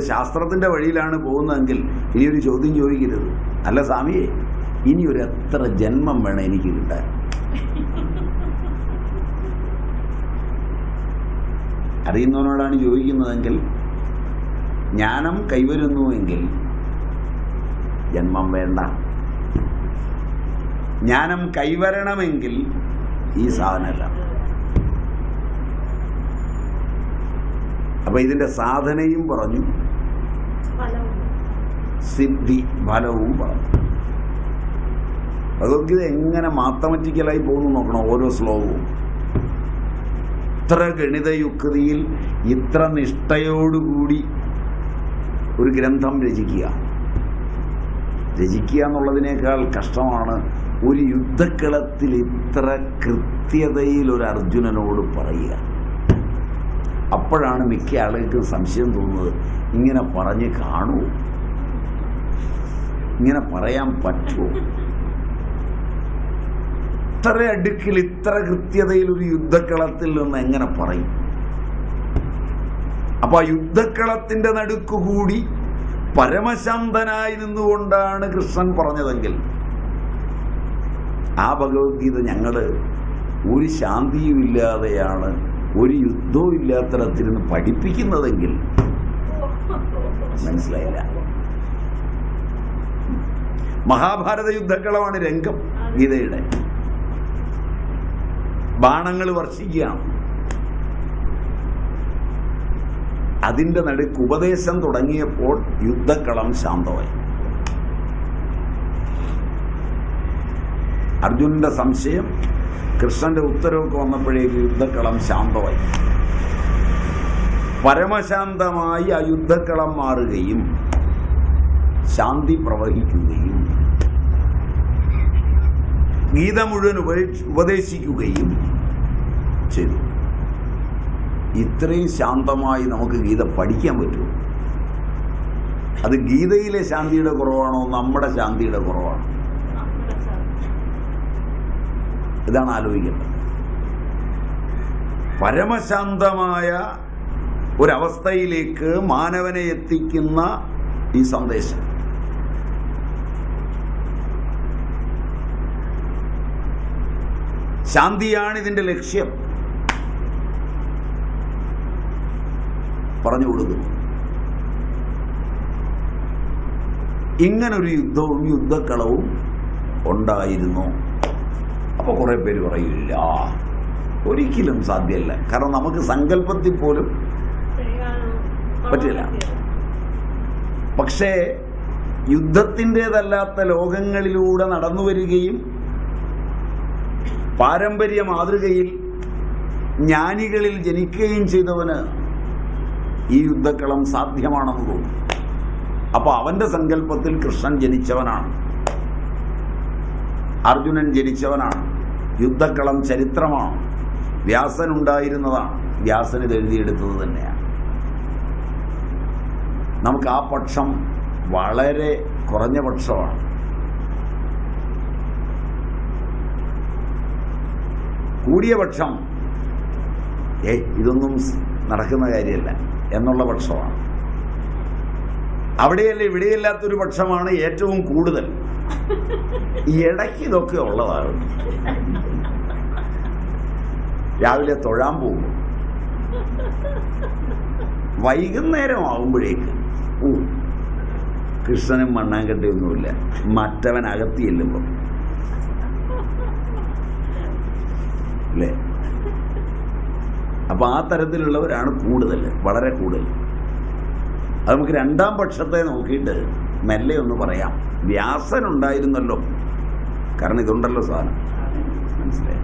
ശാസ്ത്രത്തിന്റെ വഴിയിലാണ് പോകുന്നതെങ്കിൽ ഇനിയൊരു ചോദ്യം ചോദിക്കരുത്. അല്ല സ്വാമിയെ ഇനിയൊരു എത്ര ജന്മം വേണം എനിക്ക് കിട്ടാൻ? അറിയുന്നവനോടാണ് ചോദിക്കുന്നതെങ്കിൽ ജ്ഞാനം കൈവരുന്നുവെങ്കിൽ ജന്മം വേണ്ട. ജ്ഞാനം കൈവരണമെങ്കിൽ ഈ സാധനമല്ല. അപ്പൊ ഇതിന്റെ സാധനയും പറഞ്ഞു. സിദ്ധി ഫലവും പറഞ്ഞു. ഭഗവത്ഗീത എങ്ങനെ മാത്തമറ്റിക്കലായി പോകുന്നു നോക്കണം ഓരോ ശ്ലോകവും. ഇത്ര ഗണിതയുക്തിയിൽ ഇത്ര നിഷ്ഠയോടുകൂടി ഒരു ഗ്രന്ഥം രചിക്കുക. രചിക്കുക എന്നുള്ളതിനേക്കാൾ കഷ്ടമാണ് ഒരു യുദ്ധക്കളത്തിൽ ഇത്ര കൃത്യതയിൽ ഒരു അർജുനനോട് പറയുക. അപ്പോഴാണ് മിക്ക ആളുകൾക്കും സംശയം തോന്നുന്നത് ഇങ്ങനെ പറഞ്ഞ് കാണൂ. ഇങ്ങനെ പറയാൻ പറ്റുമോ ഇത്ര അടുക്കിൽ ഇത്ര കൃത്യതയിൽ ഒരു യുദ്ധക്കളത്തിൽ നിന്ന് എങ്ങനെ പറയും? അപ്പൊ ആ യുദ്ധക്കളത്തിന്റെ നടുക്കുകൂടി പരമശാന്തനായി നിന്നുകൊണ്ടാണ് കൃഷ്ണൻ പറഞ്ഞതെങ്കിൽ ആ ഭഗവത്ഗീത ഞങ്ങൾ ഒരു ശാന്തിയും ഇല്ലാതെയാണ് ഒരു യുദ്ധവും ഇല്ലാത്തരത്തിരുന്ന് പഠിപ്പിക്കുന്നതെങ്കിൽ മനസ്സിലായില്ല. മഹാഭാരത യുദ്ധക്കളമാണ് രംഗം ഗീതയുടെ. ബാണങ്ങൾ വർഷിക്കുകയാണ്. അതിന്റെ നടുക്ക് ഉപദേശം തുടങ്ങിയപ്പോൾ യുദ്ധക്കളം ശാന്തമായി. അർജുനന്റെ സംശയം കൃഷ്ണന്റെ ഉത്തരവൊക്കെ വന്നപ്പോഴേക്ക് യുദ്ധക്കളം ശാന്തമായി. പരമശാന്തമായി ആ യുദ്ധക്കളം മാറുകയും ശാന്തി പ്രവഹിക്കുകയും ഗീത മുഴുവൻ ഉപദേശിക്കുകയും ചെയ്തു. ഇത്രയും ശാന്തമായി നമുക്ക് ഗീത പഠിക്കാൻ പറ്റും അത് ഗീതയിലെ ശാന്തിയുടെ കുറവാണോ? നമ്മുടെ ശാന്തിയുടെ കുറവാണോ? ഇതാണ് ആലോചിക്കേണ്ടത്. പരമശാന്തമായ ഒരവസ്ഥയിലേക്ക് മാനവനെ എത്തിക്കുന്ന ഈ സന്ദേശം. ശാന്തിയാണ് ഇതിന്റെ ലക്ഷ്യം. പറഞ്ഞു കൊടുക്കുന്നു ഇങ്ങനൊരു യുദ്ധവും യുദ്ധക്കളവും ഉണ്ടായിരുന്നു. അപ്പോൾ കുറേ പേര് പറയില്ല. ഒരിക്കലും സാധ്യമല്ല കാരണം നമുക്ക് സങ്കല്പത്തിൽ പോലും പറ്റില്ല. പക്ഷേ യുദ്ധത്തിന്റെതല്ലാത്ത ലോകങ്ങളിലൂടെ നടന്നു വരികയും പാരമ്പര്യ മാതൃകയിൽ ജ്ഞാനികളിൽ ജനിക്കുകയും ചെയ്തവന് ഈ യുദ്ധക്കളം സാധ്യമാണെന്ന് തോന്നുന്നു. അപ്പോൾ അവന്റെ സങ്കല്പത്തിൽ കൃഷ്ണൻ ജനിച്ചവനാണ്. അർജുനൻ ജനിച്ചവനാണ്. യുദ്ധക്കളം ചരിത്രമാണ്. വ്യാസൻ ഉണ്ടായിരുന്നതാണ് വ്യാസൻ ഇത് എഴുതിയെടുത്തത് തന്നെയാണ്. നമുക്ക് ആ പക്ഷം വളരെ കുറഞ്ഞ പക്ഷമാണ്. കൂടിയ പക്ഷം ഏ ഇതൊന്നും നടക്കുന്ന കാര്യമല്ല എന്നുള്ള പക്ഷമാണ്. അവിടെയല്ല ഇവിടെയല്ലാത്തൊരു പക്ഷമാണ് ഏറ്റവും കൂടുതൽ. ഇടയ്ക്ക് ഇതൊക്കെ ഉള്ളതാണ്. രാവിലെ തൊഴാൻ പോകും. വൈകുന്നേരം ആവുമ്പോഴേക്ക് ഓ കൃഷ്ണനും മണ്ണാങ്കട്ടയൊന്നുമില്ല മറ്റവൻ അകത്തി ചെല്ലുമ്പോൾ അല്ലേ? അപ്പൊ ആ തരത്തിലുള്ളവരാണ് കൂടുതൽ വളരെ കൂടുതൽ. അത് നമുക്ക് രണ്ടാം പക്ഷത്തെ നോക്കിയിട്ട് മെല്ലെ ഒന്ന് പറയാം. വ്യാസൻ ഉണ്ടായിരുന്നല്ലോ കാരണം ഇതുണ്ടല്ലോ സാധനം. മനസ്സിലായി?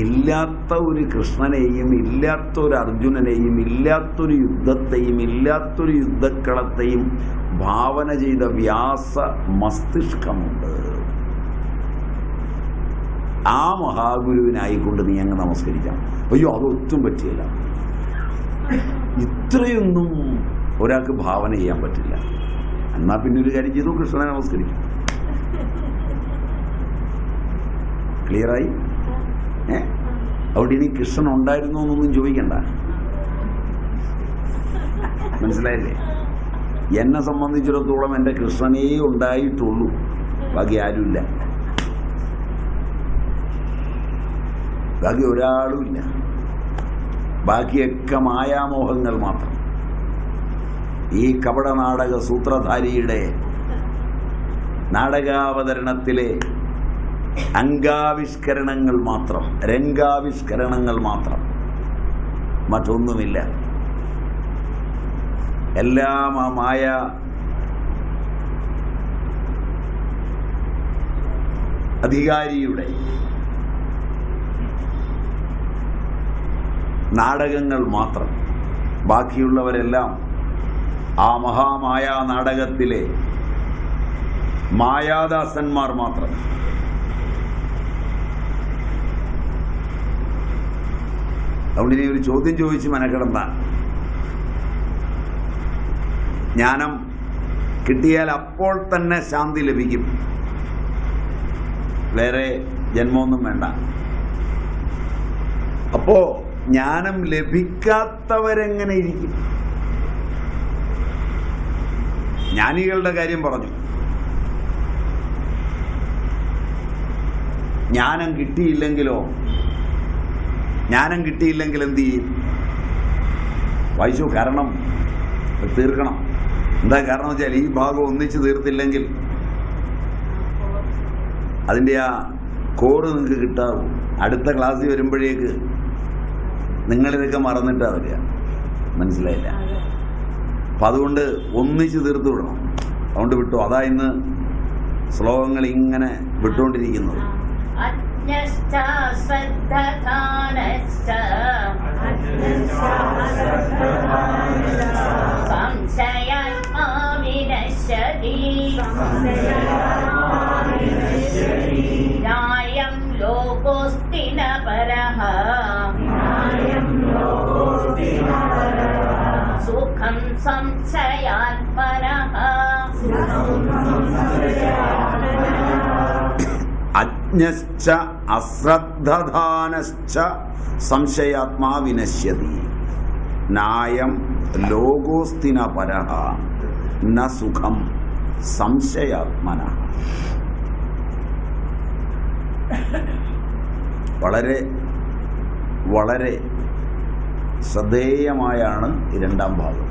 ഇല്ലാത്ത ഒരു കൃഷ്ണനെയും ഇല്ലാത്ത ഒരു അർജുനനെയും ഇല്ലാത്തൊരു യുദ്ധത്തെയും ഇല്ലാത്തൊരു യുദ്ധക്കളത്തെയും ഭാവന ചെയ്ത വ്യാസ മസ്തിഷ്കമുണ്ട്. ആ മഹാഗുരുവിനായിക്കൊണ്ട് നീ അങ്ങ് നമസ്കരിക്കാം അയ്യോ അതൊട്ടും പറ്റിയില്ല. ഇത്രയൊന്നും ഒരാൾക്ക് ഭാവന ചെയ്യാൻ പറ്റില്ല. എന്നാ പിന്നെ ഒരു കാര്യം ചെയ്തു കൃഷ്ണനെ നമസ്കരിക്കും. ക്ലിയറായി ഏ? അവിടെ ഇനി കൃഷ്ണൻ ഉണ്ടായിരുന്നു എന്നൊന്നും ചോദിക്കണ്ട. മനസ്സിലായില്ലേ? എന്നെ സംബന്ധിച്ചിടത്തോളം എന്റെ കൃഷ്ണനേ ഉണ്ടായിട്ടുള്ളൂ. ബാക്കി ആരുമില്ല. ബാക്കി ഒരാളുമില്ല ബാക്കിയൊക്കെ മായാമോഹങ്ങൾ മാത്രം. ഈ കപട നാടക സൂത്രധാരിയുടെ നാടകാവതരണത്തിലെ അംഗാവിഷ്കരണങ്ങൾ മാത്രം രംഗാവിഷ്കരണങ്ങൾ മാത്രം. മറ്റൊന്നുമില്ല. എല്ലാം ആ മായ അധികാരിയുടെ നാടകങ്ങൾ മാത്രം. ബാക്കിയുള്ളവരെല്ലാം ആ മഹാമായ നാടകത്തിലെ മായാദാസന്മാർ മാത്രം. അതുകൊണ്ട് ഇനി ഒരു ചോദ്യം ചോദിച്ച് മനക്കിടന്ന ജ്ഞാനം കിട്ടിയാൽ അപ്പോൾ തന്നെ ശാന്തി ലഭിക്കും. വേറെ ജന്മമൊന്നും വേണ്ട. അപ്പോ ജ്ഞാനം ലഭിക്കാത്തവരെങ്ങനെ ഇരിക്കും? ജ്ഞാനികളുടെ കാര്യം പറഞ്ഞു. ജ്ഞാനം കിട്ടിയില്ലെങ്കിലോ? ജ്ഞാനം കിട്ടിയില്ലെങ്കിൽ എന്ത് ചെയ്യും? വായിച്ചു കാരണം തീർക്കണം. എന്താ കാരണം വെച്ചാൽ ഈ ഭാഗം ഒന്നിച്ച് തീർത്തില്ലെങ്കിൽ അതിന്റെ ആ കോഡ് നിങ്ങൾക്ക് കിട്ടാവും. അടുത്ത ക്ലാസ്സിൽ വരുമ്പോഴേക്ക് നിങ്ങളിതൊക്കെ മറന്നിട്ടാ വരിക. മനസ്സിലായില്ല? അപ്പം അതുകൊണ്ട് ഒന്നിച്ച് തീർത്ത് വിടണം. അതുകൊണ്ട് വിട്ടു. അതാ ഇന്ന് ശ്ലോകങ്ങൾ ഇങ്ങനെ വിട്ടുകൊണ്ടിരിക്കുന്നത്. അജ്ഞശ്ച സംശയാത്മനഃ അജ്ഞശ്ച അശ്രദ്ധാനശ്ച സംശയാത്മാ വിനശ്യതി. നായം ലോകോസ്തിന പരഹ ന സുഖം സംശയാത്മന. വളരെ വളരെ ശ്രദ്ധേയമായാണ് രണ്ടാം ഭാഗം.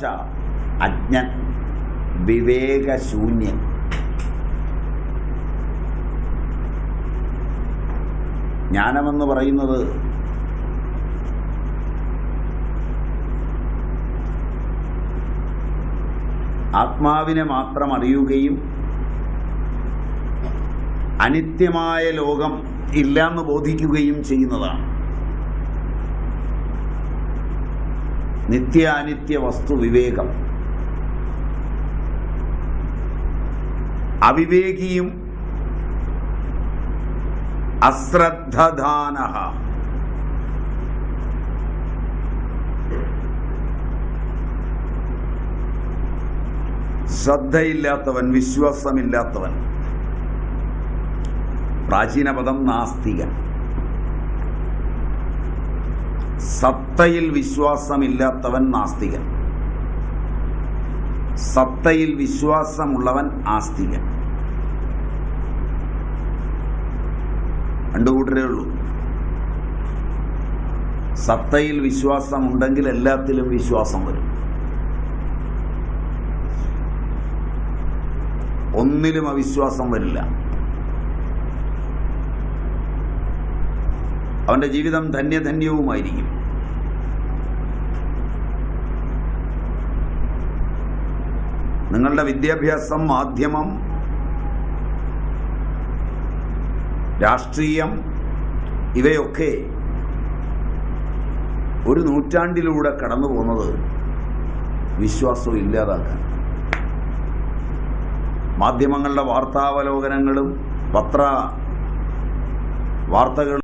ച അജ്ഞൻ വിവേകശൂന്യൻ ജ്ഞാനമെന്ന് പറയുന്നത് ആത്മാവിനെ മാത്രം അറിയുകയും അനിത്യമായ ലോകം ഇല്ലാന്ന് ബോധിക്കുകയും ചെയ്യുന്നതാണ്. നിത്യ അനിത്യ വസ്തു വിവേകം. അവിവേകിയും അശ്രദ്ധാന ശ്രദ്ധയില്ലാത്തവൻ വിശ്വാസമില്ലാത്തവൻ. പ്രാചീന പദം നാസ്തികൻ. സത്തയിൽ വിശ്വാസമില്ലാത്തവൻ നാസ്തികൻ. സത്തയിൽ വിശ്വാസമുള്ളവൻ ആസ്തികൻ. രണ്ടു കൂട്ടരേ ഉള്ളൂ. സത്തയിൽ വിശ്വാസമുണ്ടെങ്കിൽ എല്ലാത്തിലും വിശ്വാസം വരും. ഒന്നിലും അവിശ്വാസം വരില്ല. അവന്റെ ജീവിതം ധന്യധന്യവുമായിരിക്കും. നിങ്ങളുടെ വിദ്യാഭ്യാസം മാധ്യമം രാഷ്ട്രീയം ഇവയൊക്കെ ഒരു നൂറ്റാണ്ടിലൂടെ കടന്നു പോകുന്നത് വിശ്വാസവും ഇല്ലാതാക്കാൻ. മാധ്യമങ്ങളുടെ വാർത്താവലോകനങ്ങളും പത്ര വാർത്തകളും